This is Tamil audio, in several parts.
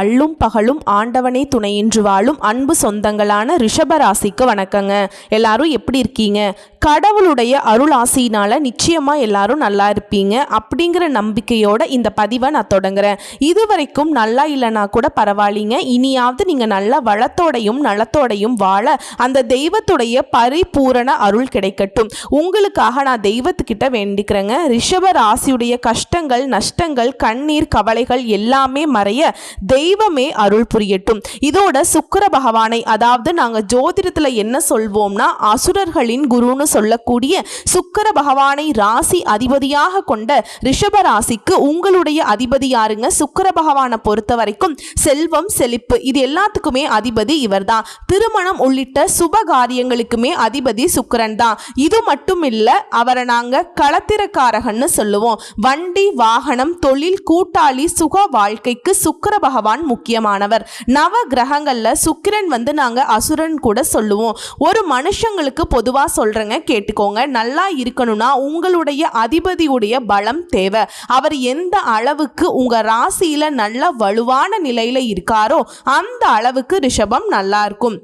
அள்ளும் பகலும் ஆண்டவனே துணையின்று வாழும் அன்பு சொந்தங்களான ரிஷபராசிக்கு வணக்கங்க. எல்லாரும் எப்படி இருக்கீங்க? கடவுளுடைய அருள் ஆசையினால நிச்சயமா எல்லாரும் நல்லா இருப்பீங்க அப்படிங்கிற நம்பிக்கையோட இந்த பதிவை நான் தொடங்குறேன். இது வரைக்கும் நல்லா இல்லைனா கூட பரவாயில்லைங்க. இனியாவது நீங்க நல்ல வளத்தோடையும் நலத்தோடையும் வாழ அந்த தெய்வத்துடைய பரிபூரண அருள் கிடைக்கட்டும். உங்களுக்காக நான் தெய்வத்துக்கிட்ட வேண்டிக்கிறேங்க. ரிஷப ராசியுடைய கஷ்டங்கள் நஷ்டங்கள் கண்ணீர் கவலைகள் எல்லாமே மறைய தெய்வ தெய்வமே அருள் புரியட்டும். இதோட சுக்கர பகவானை அதாவது நாங்க ஜோதிடத்துல என்ன சொல்வோம்னா அசுரர்களின் குருன்னு சொல்லக்கூடிய சுக்கர பகவானை ராசி அதிபதியாக கொண்ட ரிஷப ராசிக்கு உங்களுடைய அதிபதி யாருங்க? சுக்கர பகவானை பொறுத்த வரைக்கும் செல்வம் செழிப்பு இது எல்லாத்துக்குமே அதிபதி இவர்தான். திருமணம் உள்ளிட்ட சுப காரியங்களுக்குமே அதிபதி சுக்கிரன் தான். இது மட்டும் இல்ல அவரை நாங்க களத்திரக்காரகன்னு சொல்லுவோம். வண்டி வாகனம் தொழில் கூட்டாளி சுக வாழ்க்கைக்கு சுக்கர பகவான் முக்கியமானவர். நவ கிரகங்களில் சுக்கிரன் வந்து நாங்கள் அசுரன் கூட சொல்லுவோம். ஒரு மனுஷங்களுக்கு பொதுவாக சொல்கிறேங்க கேட்டுக்கோங்க. நல்லா இருக்கணும்னா உங்களுடைய அதிபதியுடைய பலம் தேவை. அவர் எந்த அளவுக்கு உங்கள் ராசியில் நல்ல வலுவான நிலையில் இருக்காரோ அந்த அளவுக்கு ரிஷபம் நல்லா இருக்கும்.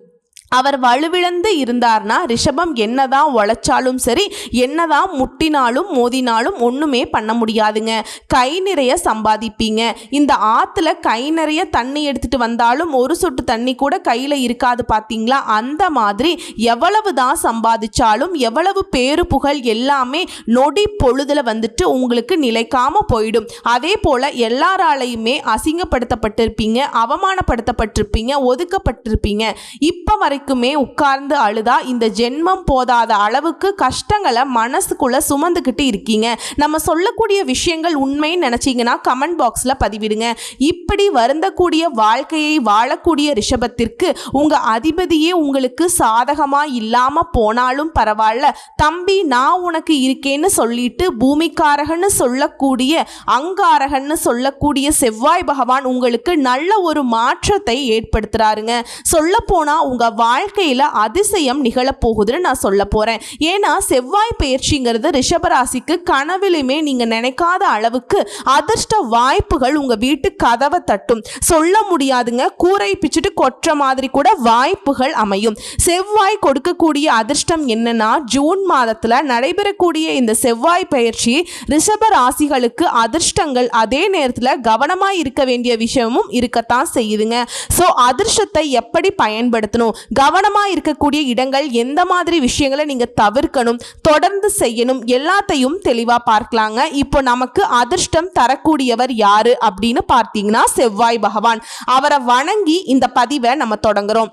அவர் வலுவிழந்து இருந்தார்னா ரிஷபம் என்னதான் உழைச்சாலும் சரி என்னதான் முட்டினாலும் மோதினாலும் ஒன்றுமே பண்ண முடியாதுங்க. கை நிறைய சம்பாதிப்பீங்க. இந்த ஆற்றுல கை நிறைய தண்ணி எடுத்துட்டு வந்தாலும் ஒரு சொட்டு தண்ணி கூட கையில் இருக்காது பார்த்தீங்களா அந்த மாதிரி எவ்வளவு தான் சம்பாதிச்சாலும் எவ்வளவு பேரு புகழ் எல்லாமே நொடி பொழுதில் வந்துட்டு உங்களுக்கு நிலைக்காமல் போயிடும். அதே போல் எல்லாராலையுமே அசிங்கப்படுத்தப்பட்டிருப்பீங்க அவமானப்படுத்தப்பட்டிருப்பீங்க ஒதுக்கப்பட்டிருப்பீங்க. இப்போ வரைக்கும் உட்கார்ந்து அழுதா இந்த ஜென்மம் போதாத அளவுக்கு கஷ்டங்களை மனசுக்குள்ள சுமந்துக்கிட்டு இருக்கீங்க. நம்ம சொல்லக்கூடிய விஷயங்கள் உண்மைன்னு நினச்சிங்கன்னா கமெண்ட் பாக்ஸில் பதிவிடுங்க. இப்படி வருந்தக்கூடிய வாழ்க்கையை வாழக்கூடிய ரிஷபத்திற்கு உங்கள் அதிபதியே உங்களுக்கு சாதகமாக இல்லாமல் போனாலும் பரவாயில்ல. தம்பி நான் உனக்கு இருக்கேன்னு சொல்லிட்டு பூமிக்காரகன்னு சொல்லக்கூடிய அங்காரகன்னு சொல்லக்கூடிய செவ்வாய் பகவான் உங்களுக்கு நல்ல ஒரு மாற்றத்தை ஏற்படுத்துறாருங்க. சொல்ல போனா உங்க வாழ்க்கையில் அதிசயம் நிகழப்போகுதுன்னு நான் சொல்ல போறேன். ஏன்னா செவ்வாய் பயிற்சிங்கிறது ரிஷபராசிக்கு கனவிலுமே நீங்கள் நினைக்காத அளவுக்கு அதிர்ஷ்ட வாய்ப்புகள் உங்க வீட்டு கதவை தட்டும். சொல்ல முடியாதுங்க. கூரை பிச்சுட்டு கொற்ற மாதிரி கூட வாய்ப்புகள் அமையும். செவ்வாய் கொடுக்கக்கூடிய அதிர்ஷ்டம் என்னன்னா ஜூன் மாதத்துல நடைபெறக்கூடிய இந்த செவ்வாய் பயிற்சி ரிஷப ராசிகளுக்கு அதிர்ஷ்டங்கள் அதே நேரத்தில் கவனமாக இருக்க வேண்டிய விஷயமும் இருக்கத்தான் செய்யுதுங்க. ஸோ அதிர்ஷ்டத்தை எப்படி பயன்படுத்தணும்? கவனமாக இருக்கக்கூடிய இடங்கள் எந்த மாதிரி விஷயங்களை நீங்கள் தவிர்க்கணும் தொடர்ந்து செய்யணும் எல்லாத்தையும் தெளிவாக பார்க்கலாங்க. இப்போ நமக்கு அதிர்ஷ்டம் தரக்கூடியவர் யாரு அப்படின்னு பார்த்தீங்கன்னா செவ்வாய் பகவான். அவரை வணங்கி இந்த பதிவை நம்ம தொடங்குறோம்.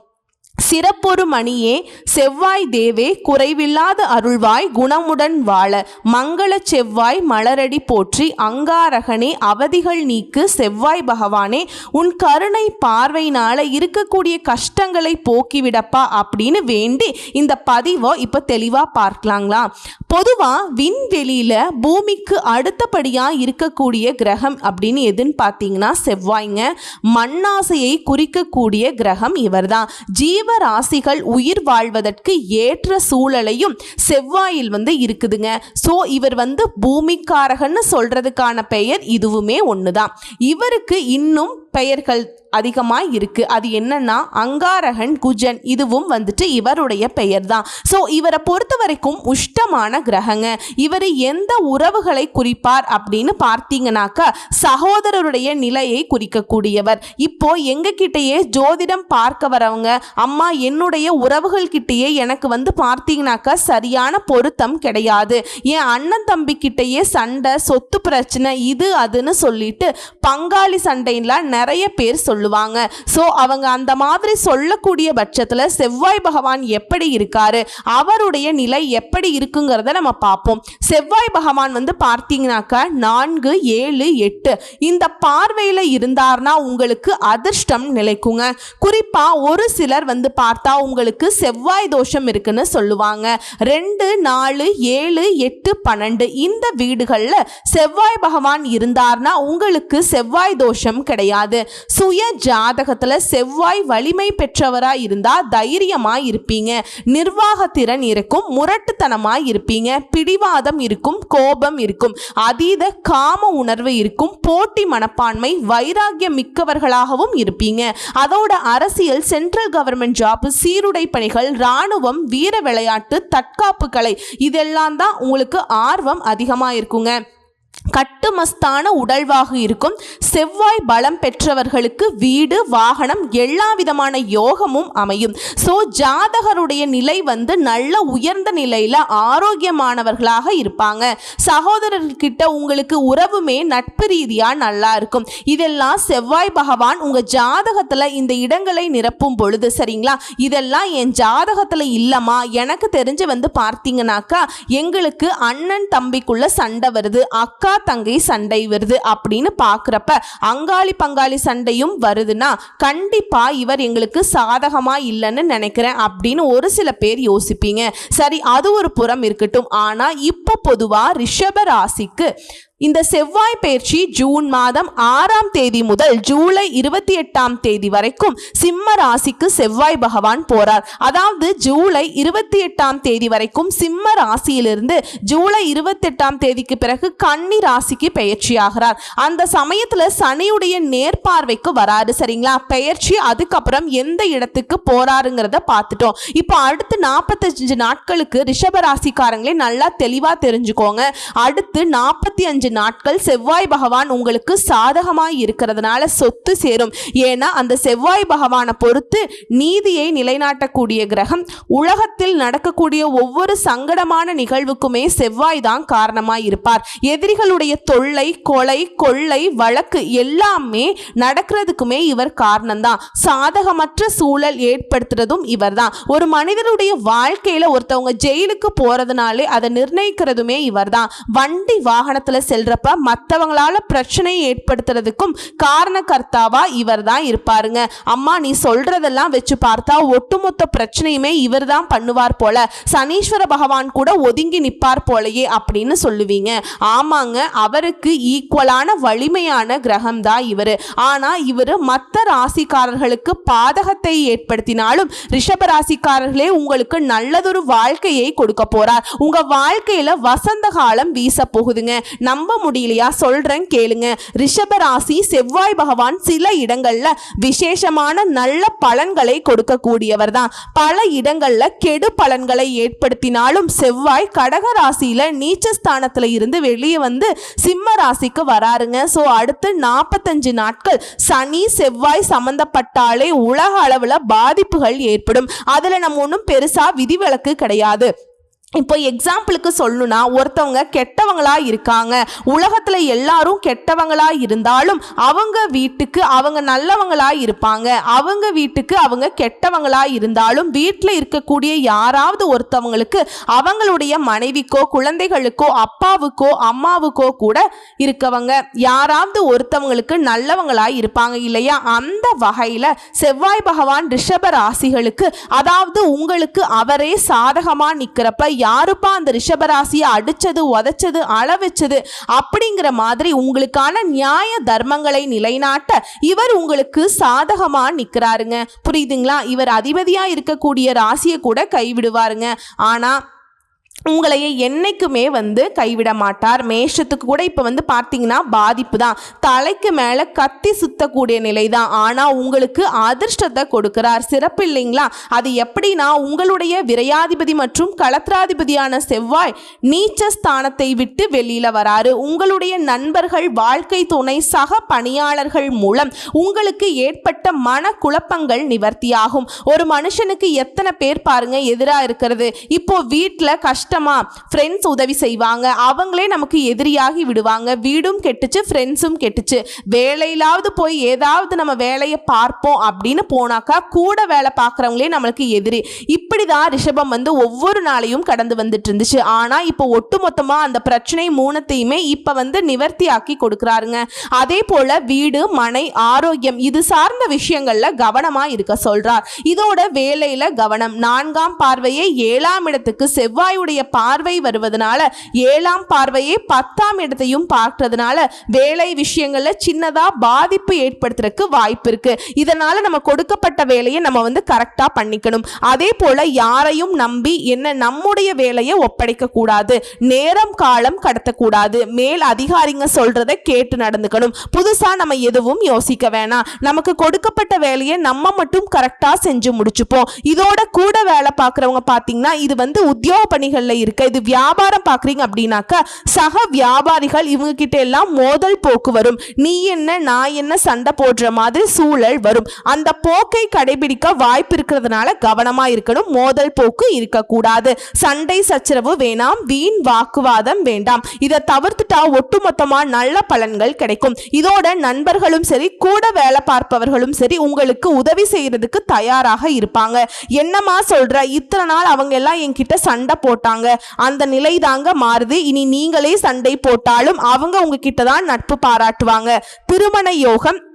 சிறப்பொரு மணியே செவ்வாய் தேவே குறைவில்லாத அருள்வாய் குணமுடன் வாழ. மங்கள செவ்வாய் மலரடி போற்றி அங்காரகனே அவதிகள் நீக்கு செவ்வாய் பகவானே உன் கருணை பார்வையினால இருக்கக்கூடிய கஷ்டங்களை போக்கிவிடப்பா அப்படின்னு வேண்டி இந்த பதிவை இப்போ தெளிவாக பார்க்கலாங்களா? பொதுவாக விண்வெளியில் பூமிக்கு அடுத்தபடியாக இருக்கக்கூடிய கிரகம் அப்படின்னு எதுன்னு பார்த்தீங்கன்னா செவ்வாய்ங்க. மண்ணாசையை குறிக்கக்கூடிய கிரகம் இவர்தான். ஜீவ ராசிகள் உயிர் வாழ்வதற்கு ஏற்ற சூழலையும் செவ்வாயில் வந்து இருக்குதுங்க. ஸோ இவர் வந்து பூமிக்காரகன்னு சொல்றதுக்கான பெயர் இதுவுமே ஒன்று தான் இவருக்கு இன்னும் பெயர்கள் அதிகமாக இருக்குது அது என்னன்னா அங்காரகன் குஜன். இதுவும் வந்துட்டு இவருடைய பெயர் தான் ஸோ இவரை பொறுத்த வரைக்கும் உஷ்டமான கிரகங்க. இவர் எந்த உறவுகளை குறிப்பார் அப்படின்னு பார்த்தீங்கன்னாக்கா சகோதரருடைய நிலையை குறிக்கக்கூடியவர். இப்போ எங்ககிட்டயே ஜோதிடம் பார்க்க வரவங்க அம்மா என்னுடைய உறவுகள் கிட்டேயே எனக்கு வந்து பார்த்தீங்கன்னாக்கா சரியான பொருத்தம் கிடையாது. என் அண்ணன் தம்பி கிட்டேயே சண்டை சொத்து பிரச்சனை இது அதுன்னு சொல்லிட்டு பங்காளி சண்டையில் நிறைய பேர் சொல்லுவாங்க. ஸோ அவங்க அந்த மாதிரி சொல்லக்கூடிய பட்சத்தில் செவ்வாய் பகவான் எப்படி இருக்காரு அவருடைய நிலை எப்படி இருக்குங்கிறத நம்ம பார்ப்போம். செவ்வாய் பகவான் வந்து பார்த்தீங்கன்னாக்கா நான்கு ஏழு எட்டு. இந்த பார்வையில் இருந்தார்னா உங்களுக்கு அதிர்ஷ்டம் நிலைக்குங்க. குறிப்பாக ஒரு சிலர் வந்து பார்த்தா உங்களுக்கு செவ்வாய் தோஷம் இருக்குன்னு சொல்லுவாங்க. ரெண்டு நாலு ஏழு எட்டு பன்னெண்டு. இந்த வீடுகளில் செவ்வாய் பகவான் இருந்தார்னா உங்களுக்கு செவ்வாய் தோஷம் கிடையாது. சுய ஜாதகத்துல செவ்வாய் வலிமை பெற்றவரா இருந்தா தைரியமா இருப்பீங்க. நிர்வாகத்திறன் இருக்கும் முரட்டுத்தனமா இருப்பீங்க. பிடிவாதம் இருக்கும் கோபம் இருக்கும். அதீத காம உணர்வு இருக்கும் போட்டி மனப்பான்மை வைராகியம் மிக்கவர்களாகவும் இருப்பீங்க. அதோட அரசியல் சென்ட்ரல் கவர்மெண்ட் ஜாப் சீருடை பணிகள் இராணுவம் வீர விளையாட்டு தற்காப்பு கலை இதெல்லாம் தான் உங்களுக்கு ஆர்வம் அதிகமாக இருக்குங்க கட்டுமஸ்தான உடல்வாக இருக்கும். செவ்வாய் பலம் பெற்றவர்களுக்கு வீடு வாகனம் எல்லா விதமான யோகமும் அமையும். ஸோ ஜாதகருடைய நிலை வந்து நல்ல உயர்ந்த நிலையில் ஆரோக்கியமானவர்களாக இருப்பாங்க. சகோதரர்கிட்ட உங்களுக்கு உறவுமே நட்பு ரீதியாக நல்லா இருக்கும். இதெல்லாம் செவ்வாய் பகவான் உங்கள் ஜாதகத்தில் இந்த இடங்களை நிரப்பும் பொழுது சரிங்களா? இதெல்லாம் என் ஜாதகத்தில் இல்லைம்மா. எனக்கு தெரிஞ்சு வந்து பார்த்தீங்கன்னாக்கா எங்களுக்கு அண்ணன் தம்பிக்குள்ள சண்டை வருது அக்கா அக்கா தங்கை சண்டை வருது அப்படின்னு பார்க்குறப்ப அங்காளி பங்காளி சண்டையும் வருதுன்னா கண்டிப்பாக இவர் எங்களுக்கு சாதகமாக இல்லைன்னு நினைக்கிறேன் அப்படின்னு ஒரு சில பேர் யோசிப்பீங்க. சரி அது ஒரு புறம் இருக்கட்டும். ஆனால் இப்போ பொதுவாக ரிஷப ராசிக்கு இந்த செவ்வாய் பயிற்சி ஜூன் மாதம் ஆறாம் தேதி முதல் ஜூலை இருபத்தி எட்டாம் தேதி வரைக்கும் சிம்ம ராசிக்கு செவ்வாய் பகவான் போறார். அதாவது ஜூலை இருபத்தி எட்டாம் தேதி வரைக்கும் சிம்ம ராசியிலிருந்து ஜூலை இருபத்தெட்டாம் தேதிக்கு பிறகு கன்னி ராசிக்கு பெயர்ச்சி ஆகிறார். அந்த சமயத்துல சனியுடைய நேர்பார்வைக்கு வராரு சரிங்களா? பெயர்ச்சி அதுக்கப்புறம் எந்த இடத்துக்கு போறாருங்கிறத பார்த்துட்டோம். இப்போ அடுத்து நாற்பத்தஞ்சு நாட்களுக்கு ரிஷப ராசிக்காரங்களே நல்லா தெளிவா தெரிஞ்சுக்கோங்க. அடுத்து நாற்பத்தி அஞ்சு நாட்கள் செவ்வாய் பகவான் உங்களுக்கு சாதகமாய் இருக்கிறதுனால சொத்து சேரும். ஏன்னா அந்த செவ்வாய் பகவானை பொறுத்து நீதியை நிலைநாட்டக்கூடிய கிரகம் உலகத்தில் நடக்கக்கூடிய ஒவ்வொரு சங்கடமான நிகழ்வுக்குமே செவ்வாய் தான் காரணமாய் இருப்பார். எதிரிகளுடைய தொல்லை கொலை கொள்ளை வழக்கு எல்லாமே நடக்கிறதுக்குமே இவர் காரணம்தான். சாதகமற்ற சூழல் ஏற்படுத்துறதும் இவர்தான். ஒரு மனிதனுடைய வாழ்க்கையில ஒருத்தவங்க ஜெயிலுக்கு போறதுனாலே அதை நிர்ணயிக்கிறதுமே இவர் தான் வண்டி வாகனத்துல செல்றப்ப மற்றவங்களால பிரச்சனையை ஏற்படுத்துறதுக்கும் காரணகர்த்தாவா இவர் தான் இருப்பாருங்க. அம்மா நீ சொல்றதெல்லாம் வச்சு பார்த்தா ஒட்டுமொத்த பிரச்சனையுமே இவர் தான் பண்ணுவார் போல. சனீஸ்வர பகவான் கூட ஒதுங்கி நிற்பார் போலையே அப்படின்னு சொல்லுவீங்க. ஆமாங்க அவருக்கு ஈக்குவலான வலிமையான கிரகம் தான் இவர். ஆனா இவர் மற்ற ராசிக்காரர்களுக்கு பாதகத்தை ஏற்படுத்தினாலும் ரிஷப ராசிக்காரர்களே உங்களுக்கு நல்லதொரு வாழ்க்கையை கொடுக்க போறார். உங்க வாழ்க்கையில வசந்த காலம் வீச போகுதுங்க. நம்ப முடியலையா? சொல்றேன் கேளுங்க. ரிஷபராசி செவ்வாய் பகவான் சில இடங்கள்ல விசேஷமான நல்ல பலன்களை கொடுக்கக்கூடியவர் தான் பல இடங்கள்ல கெடு பலன்களை ஏற்படுத்தினாலும் செவ்வாய் கடக ராசியில நீச்சஸ்தானத்துல இருந்து வெளியே வந்து சிம்ம ராசிக்கு வராருங்க. ஸோ அடுத்து நாற்பத்தஞ்சு நாட்கள் சனி செவ்வாய் சம்பந்தப்பட்டாலே உலக அளவில் பாதிப்புகள் ஏற்படும். அதில் நம்ம ஒன்றும் பெருசாக விதிவிலக்கு கிடையாது. இப்போ எக்ஸாம்பிளுக்கு சொல்லணும்னா ஒருத்தவங்க கெட்டவங்களா இருக்காங்க. உலகத்தில் எல்லாரும் கெட்டவங்களா இருந்தாலும் அவங்க வீட்டுக்கு அவங்க நல்லவங்களா இருப்பாங்க. அவங்க வீட்டுக்கு அவங்க கெட்டவங்களா இருந்தாலும் வீட்டில் இருக்கக்கூடிய யாராவது ஒருத்தவங்களுக்கு அவங்களுடைய மனைவிக்கோ குழந்தைகளுக்கோ அப்பாவுக்கோ அம்மாவுக்கோ கூட இருக்கவங்க யாராவது ஒருத்தவங்களுக்கு நல்லவங்களா இருப்பாங்க இல்லையா? அந்த வகையில் செவ்வாய் பகவான் ரிஷப ராசிகளுக்கு அதாவது உங்களுக்கு அவரே சாதகமாக நிற்கிறப்ப யாருப்பா அந்த ரிஷபராசியை அடிச்சது உதைச்சது அளவச்சது அப்படிங்கிற மாதிரி உங்களுக்கான நியாய தர்மங்களை நிலைநாட்ட இவர் உங்களுக்கு சாதகமா நிக்கிறாருங்க. புரியுதுங்களா? இவர் அதிபதியா இருக்கக்கூடிய ராசியை கூட கைவிடுவாருங்க. ஆனா உங்களையே என்னைக்குமே வந்து கைவிட மாட்டார். மேஷத்துக்கு கூட இப்போ வந்து பார்த்தீங்கன்னா பாதிப்பு தான். தலைக்கு மேலே கத்தி சுத்தக்கூடிய நிலை தான். ஆனால் உங்களுக்கு அதிர்ஷ்டத்தை கொடுக்கிறார். சிறப்பு இல்லைங்களா? அது எப்படின்னா உங்களுடைய விரையாதிபதி மற்றும் களத்திராதிபதியான செவ்வாய் நீச்ச ஸ்தானத்தை விட்டு வெளியில் வராரு. உங்களுடைய நண்பர்கள் வாழ்க்கை துணை சக பணியாளர்கள் மூலம் உங்களுக்கு ஏற்பட்ட மன குழப்பங்கள் நிவர்த்தியாகும். ஒரு மனுஷனுக்கு எத்தனை பேர் பாருங்க எதிராக இருக்கிறது. இப்போ வீட்டில் கஷ்டமா ஃப்ரெண்ட்ஸ் உதவி செய்வாங்க. அவங்களே நமக்கு எதிரியாகி விடுவாங்க. வீடும் கெட்டுச்சு ஃப்ரெண்ட்ஸும் கெட்டுச்சு. வேலையிலாவது போய் ஏதாவது நம்ம வேலையை பார்ப்போம் அப்படின்னு போனாக்கா கூட வேலை பார்க்குறவங்களே நம்மளுக்கு எதிரி. இப்படி தான் ரிஷபம் வந்து ஒவ்வொரு நாளையும் கடந்து வந்துட்டு இருந்துச்சு. ஆனால் இப்போ ஒட்டுமொத்தமாக அந்த பிரச்சனை மூணத்தையுமே இப்போ வந்து நிவர்த்தி ஆக்கி கொடுக்குறாருங்க. அதே போல் வீடு மனை ஆரோக்கியம் இது சார்ந்த விஷயங்களில் கவனமாக இருக்க சொல்கிறார் இதோட வேலையில் கவனம். நான்காம் பார்வையை ஏழாம் இடத்துக்கு செவ்வாயுடைய பார்வை வருவதனால ஏழாம் பார்வையை பத்தாம் இடத்தையும் பார்க்கறதுனால வேலை விஷயங்கள்ல சின்னதா பாதிப்பு ஏற்படுத்துறதுக்கு வாய்ப்பு இருக்கு. இதனால நம்ம கொடுக்கப்பட்ட வேலையை நம்ம வந்து கரெக்டா பண்ணிக்கணும். அதே போல யாரையும் நம்பி என்ன நம்முடைய வேலையை ஒப்படைக்க கூடாது. நேரம் காலம் கடத்தக்கூடாது. மேல் அதிகாரிங்க சொல்றதை கேட்டு நடந்துக்கணும். புதுசா நம்ம எதுவும் யோசிக்க வேணாம். நமக்கு கொடுக்கப்பட்ட வேலையை நம்ம மட்டும் கரெக்டா செஞ்சு முடிச்சுப்போம். இதோட கூட வேலை பார்க்குறவங்க பார்த்தீங்கன்னா இது வந்து உத்தியோக பணிகள் சூழல்ல இருக்க. இது வியாபாரம் பார்க்குறீங்க அப்படின்னாக்கா சக வியாபாரிகள் இவங்க கிட்ட எல்லாம் மோதல் போக்கு வரும். நீ என்ன நான் என்ன சண்டை போடுற மாதிரி சூழல் வரும். அந்த போக்கை கடைபிடிக்க வாய்ப்பு இருக்கிறதுனால கவனமா இருக்கணும். மோதல் போக்கு இருக்கக்கூடாது. சண்டை சச்சரவு வேணாம். வீண் வாக்குவாதம் வேண்டாம். இதை தவிர்த்துட்டா ஒட்டுமொத்தமா நல்ல பலன்கள் கிடைக்கும். இதோட நண்பர்களும் சரி கூட வேலை பார்ப்பவர்களும் சரி உங்களுக்கு உதவி செய்யறதுக்கு தயாராக இருப்பாங்க. என்னமா சொல்ற? இத்தனை நாள் அவங்க எல்லாம் என்கிட்ட சண்டை போட்டாங்க. அந்த நிலை தாங்க மாறுது. இனி நீங்களே சண்டை போட்டாலும் அவங்க உங்ககிட்ட தான் நட்பு பாராட்டுவாங்க. திருமண யோகம்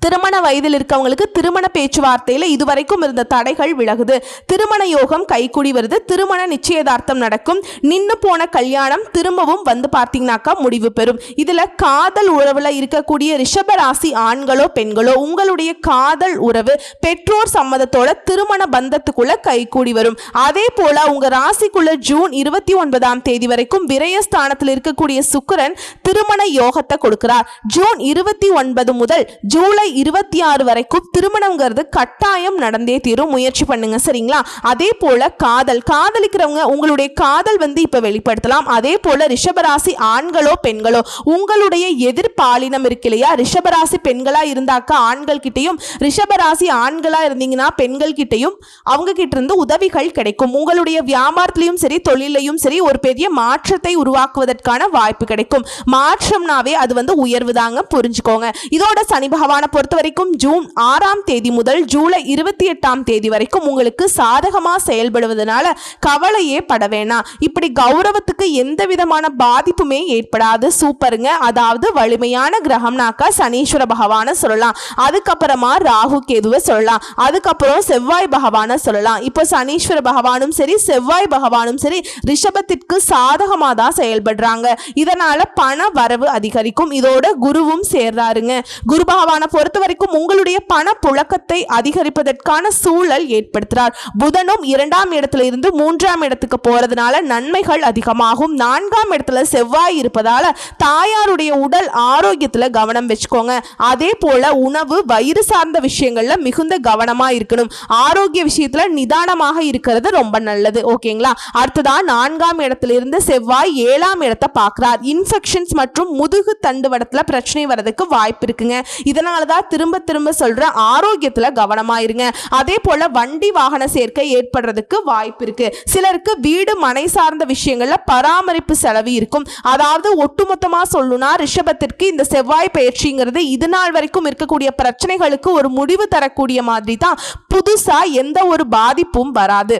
திருமண வயதில் இருக்கவங்களுக்கு திருமண பேச்சுவார்த்தையில் இதுவரைக்கும் இருந்த தடைகள் விலகுது. திருமண யோகம் கைக்கூடி வருது. திருமண நிச்சயதார்த்தம் நடக்கும். நின்று போன கல்யாணம் திரும்பவும் வந்து பார்த்தீங்கன்னாக்கா முடிவு பெறும். இதில் காதல் உறவில் இருக்கக்கூடிய ரிஷபராசி ஆண்களோ பெண்களோ உங்களுடைய காதல் உறவு பெற்றோர் சம்மதத்தோட திருமண பந்தத்துக்குள்ள கைகூடி வரும். அதே போல உங்க ராசிக்குள்ள ஜூன் இருபத்தி ஒன்பதாம் தேதி வரைக்கும் விரயஸ்தானத்தில் இருக்கக்கூடிய சுக்கிரன் திருமண யோகத்தை கொடுக்கிறார். ஜூன் இருபத்தி ஒன்பது முதல் ஜூலை இருபத்தி ஆறு வரைக்கும் திருமணங்கிறது கட்டாயம் நடந்தே தீரும். முயற்சி பண்ணுங்க சரிங்களா? அதே போல காதல். காதலிக்கிறவங்க உங்களுடைய காதல் வந்து இப்ப வெளிப்படுத்தலாம். அதே போல ரிஷபராசி ஆண்களோ பெண்களோ உங்களுடைய எதிர்பாலினம் இருக்கு இல்லையா? ரிஷபராசி பெண்களா இருந்தாக்கா ஆண்கள் கிட்டையும் ரிஷபராசி ஆண்களா இருந்தீங்கன்னா பெண்கள் கிட்டயும் அவங்க கிட்ட இருந்து உதவிகள் கிடைக்கும். உங்களுடைய வியாபாரத்திலையும் சரி தொழிலையும் சரி ஒரு பெரிய மாற்றத்தை உருவாக்குவதற்கான வாய்ப்பு கிடைக்கும். மாற்றம்னாவே அது வந்து உயர்வு தாங்க புரிஞ்சுக்கோங்க. இதோட சனி பகவான பொறுத்த வரைக்கும் ஜூன் ஆறாம் தேதி முதல் ஜூலை இருபத்தி எட்டாம் தேதி வரைக்கும் உங்களுக்கு சாதகமா செயல்படுவதனால கவலையே பட வேணாம். இப்படி கௌரவத்துக்கு எந்த விதமான பாதிப்புமே ஏற்படாது. சூப்பருங்க. அதாவது வலிமையான கிரகம்னாக்கா சனீஸ்வர பகவானை சொல்லலாம். அதுக்கப்புறமா ராகு கேதுவை சொல்லலாம். அதுக்கப்புறம் செவ்வாய் பகவானை சொல்லலாம். இப்போ சனீஸ்வர பகவானும் சரி செவ்வாய் பகவானும் சரி ரிஷபத்திற்கு சாதகமாக தான் செயல்படுறாங்க. இதனால பண வரவு அதிகரிக்கும். இதோட குருவும் சேர்றாருங்க. குரு பகவானை பொறுத்த வரைக்கும் உங்களுடைய பண புழக்கத்தை அதிகரிப்பதற்கான சூழல் ஏற்படுத்துகிறார். புதனும் இரண்டாம் இடத்துல இருந்து மூன்றாம் இடத்துக்கு போறதுனால நன்மைகள் அதிகமாகும். நான்காம் இடத்துல செவ்வாய் இருப்பதால தாயாருடைய உடல் ஆரோக்கியத்தில் கவனம் வச்சுக்கோங்க. அதே போல உணவு வயிறு சார்ந்த விஷயங்கள்ல மிகுந்த கவனமா இருக்கணும். ஆரோக்கிய விஷயத்துல நிதானமாக இருக்கிறது ரொம்ப நல்லது. ஓகேங்களா? அடுத்ததா நான்காம் இடத்துல இருந்து செவ்வாய் ஏழாம் இடத்தை பார்க்கிறார். இன்ஃபெக்ஷன்ஸ் மற்றும் முதுகு தண்டுவடத்துல பிரச்சனை வரதுக்கு வாய்ப்பு இருக்குங்க. இதனால தான் திரும்ப திரும்ப சொல்ற ஆரோக்கியத்துல கவனமாயிருங்க அதே போல வண்டி வாகன சேர்க்கை ஏற்படுறதுக்கு வாய்ப்பு இருக்கு. சிலருக்கு வீடு மனை சார்ந்த விஷயங்கள்ல பராமரிப்பு செலவு இருக்கும். அதாவது ஒட்டுமொத்தமா சொல்லணும்னா ரிஷபத்திற்கு இந்த செவ்வாய் பயிற்சிங்கிறது இது நாள் வரைக்கும் இருக்கக்கூடிய பிரச்சனைகளுக்கு ஒரு முடிவு தரக்கூடிய மாதிரி தான். புதுசா எந்த ஒரு பாதிப்பும் வராது.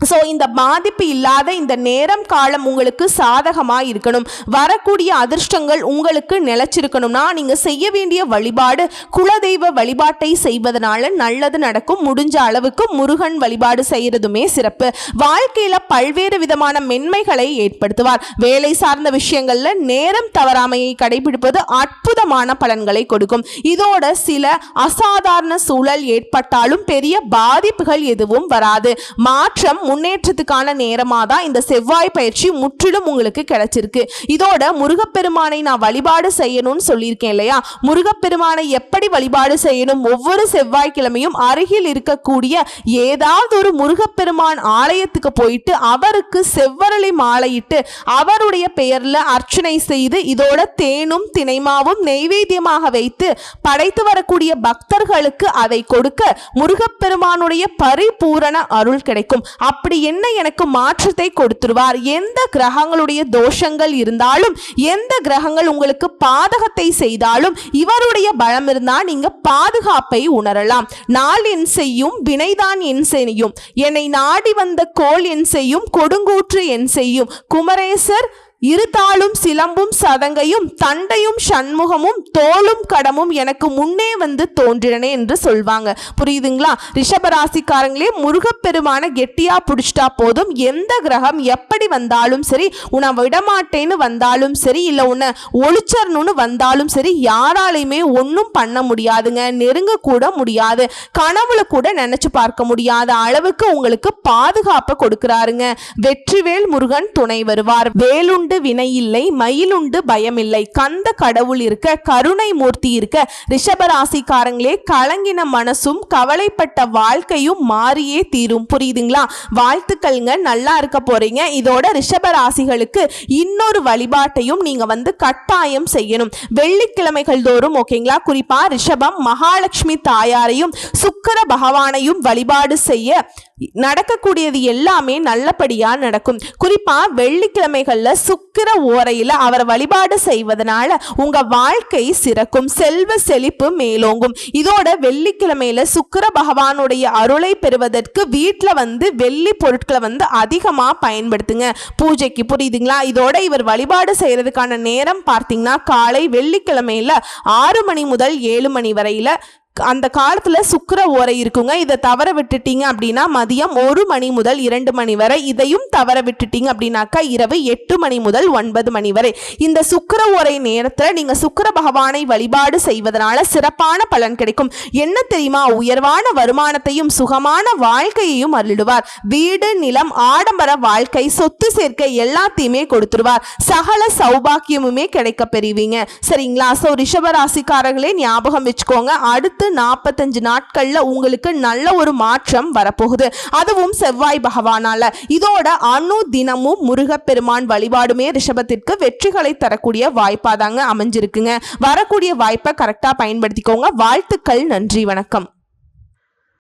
ஸோ இந்த பாதிப்பு இல்லாத இந்த நேரம் காலம் உங்களுக்கு சாதகமாக இருக்கணும் வரக்கூடிய அதிர்ஷ்டங்கள் உங்களுக்கு நிலைச்சிருக்கணும்னா நீங்கள் செய்ய வேண்டிய வழிபாடு குலதெய்வ வழிபாட்டை செய்வதனால நல்லது நடக்கும். முடிஞ்ச அளவுக்கு முருகன் வழிபாடு செய்கிறதுமே சிறப்பு. வாழ்க்கையில் பல்வேறு விதமான மென்மைகளை ஏற்படுத்துவார். வேலை சார்ந்த விஷயங்களில் நேரம் தவறாமையை கடைபிடிப்பது அற்புதமான பலன்களை கொடுக்கும். இதோட சில அசாதாரண சூழல் ஏற்பட்டாலும் பெரிய பாதிப்புகள் எதுவும் வராது. மாற்றம் முன்னேற்றத்துக்கான நேரமாக தான் இந்த செவ்வாய் பயிற்சி முற்றிலும் உங்களுக்கு கிடைச்சிருக்கு. இதோட முருகப்பெருமானை நான் வழிபாடு செய்யணும்னு சொல்லியிருக்கேன் இல்லையா? முருகப்பெருமானை எப்படி வழிபாடு செய்யணும்? ஒவ்வொரு செவ்வாய்க்கிழமையும் அருகில் இருக்கக்கூடிய ஏதாவது ஒரு முருகப்பெருமான் ஆலயத்துக்கு போயிட்டு அவருக்கு செவ்வரளி மாலையிட்டு அவருடைய பெயர்ல அர்ச்சனை செய்து இதோட தேனும் தினைமாவும் நெய்வேத்தியமாக வைத்து படைத்து வரக்கூடிய பக்தர்களுக்கு அதை கொடுக்க முருகப்பெருமானுடைய பரிபூரண அருள் கிடைக்கும். அப்படி என்ன எனக்கு மாற்றத்தை கொடுத்துருவார்? எந்த கிரகங்களுடைய தோஷங்கள் இருந்தாலும் எந்த கிரகங்கள் உங்களுக்கு பாதகத்தை செய்தாலும் இவருடைய பலம் இருந்தால் நீங்க பாதுகாப்பை உணரலாம். நாள் என் செய்யும் வினைதான் என் செய்யும். என்னை நாடி வந்த கோல் என் செய்யும் கொடுங்கூற்று என் செய்யும். குமரேசர் இருதாளும் சிலம்பும் சதங்கையும் தண்டையும் சண்முகமும் தோளும் கடமும் எனக்கு முன்னே வந்து தோன்றினனே என்று சொல்வாங்க. புரியுதுங்களா? ரிஷபராசிக்காரங்களே முருகப்பெருமான கெட்டியா பிடிச்சிட்டா போதும். எந்த கிரகம் எப்படி வந்தாலும் சரி உன்னை விடமாட்டேன்னு வந்தாலும் சரி இல்லை உன்னை ஒளிச்சரணும்னு வந்தாலும் சரி யாராலையுமே ஒன்றும் பண்ண முடியாதுங்க. நெருங்க கூட முடியாது. கனவுல கூட நினைச்சு பார்க்க முடியாத அளவுக்கு உங்களுக்கு பாதுகாப்பை கொடுக்கிறாருங்க. வெற்றிவேல் முருகன் துணை வருவார். வேலுண்டு வினையில்லை மயிலுண்டு பயமில்லை. கந்த கடவுள் இருக்க கருணை மூர்த்தி இருக்க ரிஷபராசிக்காரங்களே கலங்கின மனசும் கவலைப்பட்ட வாழ்க்கையும் மாறியே தீரும். புரியுதுங்களா? வாழ்த்துக்கள்ங்க நல்லா இருக்க போறீங்க. இதோட ரிஷபராசிகளுக்கு இன்னொரு வழிபாட்டையும் நீங்க வந்து கட்டாயம் செய்யணும். வெள்ளிக்கிழமைகள் தோறும் ஓகேங்களா? குறிப்பா ரிஷபம் மகாலட்சுமி தாயாரையும் சுக்கர பகவானையும் வழிபாடு செய்ய நடக்கக்கூடியது எல்லாமே நல்லபடியா நடக்கும். குறிப்பா வெள்ளிக்கிழமைகள்ல சுக்கிர ஓரையில் அவர் வழிபாடு செய்வதனால உங்க வாழ்க்கை சிறக்கும் செல்வ செழிப்பு மேலோங்கும். இதோட வெள்ளிக்கிழமையில சுக்கிர பகவானுடைய அருளை பெறுவதற்கு வீட்டில் வந்து வெள்ளி பொருட்களை வந்து அதிகமாக பயன்படுத்துங்க. பூஜைக்கு புரியுதுங்களா? இதோட இவர் வழிபாடு செய்யறதுக்கான நேரம் பார்த்தீங்கன்னா காலை வெள்ளிக்கிழமையில ஆறு மணி முதல் ஏழு மணி வரையில அந்த காலத்தில் சுக்கர ஓரை இருக்குங்க. இதை தவற விட்டுட்டீங்க அப்படின்னா மதியம் ஒரு மணி முதல் இரண்டு மணி வரை இதையும் தவற விட்டுட்டீங்க அப்படின்னாக்கா இரவு எட்டு மணி முதல் ஒன்பது மணி வரை. இந்த சுக்கர ஓரை நேரத்தில் நீங்கள் சுக்கர பகவானை வழிபாடு செய்வதனால சிறப்பான பலன் கிடைக்கும். என்ன தெரியுமா? உயர்வான வருமானத்தையும் சுகமான வாழ்க்கையையும் அருளிடுவார். வீடு நிலம் ஆடம்பர வாழ்க்கை சொத்து சேர்க்கை எல்லாத்தையுமே கொடுத்துருவார். சகல சௌபாக்கியமுமே கிடைக்க பெறுவீங்க. சரிங்களா? ஸோ ரிஷபராசிக்காரர்களே ஞாபகம் வச்சுக்கோங்க. அடுத்து நாற்பத்தஞ்சு நாட்கள்ல உங்களுக்கு நல்ல ஒரு மாற்றம் வரப்போகுது. அதுவும் செவ்வாய் பகவானால. இதோட அணு தினமும் முருகப்பெருமான் வழிபாடுமே ரிஷபத்திற்கு வெற்றிகளை தரக்கூடிய வாய்ப்பாதாங்க அமைஞ்சிருக்குங்க. வரக்கூடிய வாய்ப்பை கரெக்டாக பயன்படுத்திக்கோங்க. வாழ்த்துக்கள். நன்றி. வணக்கம்.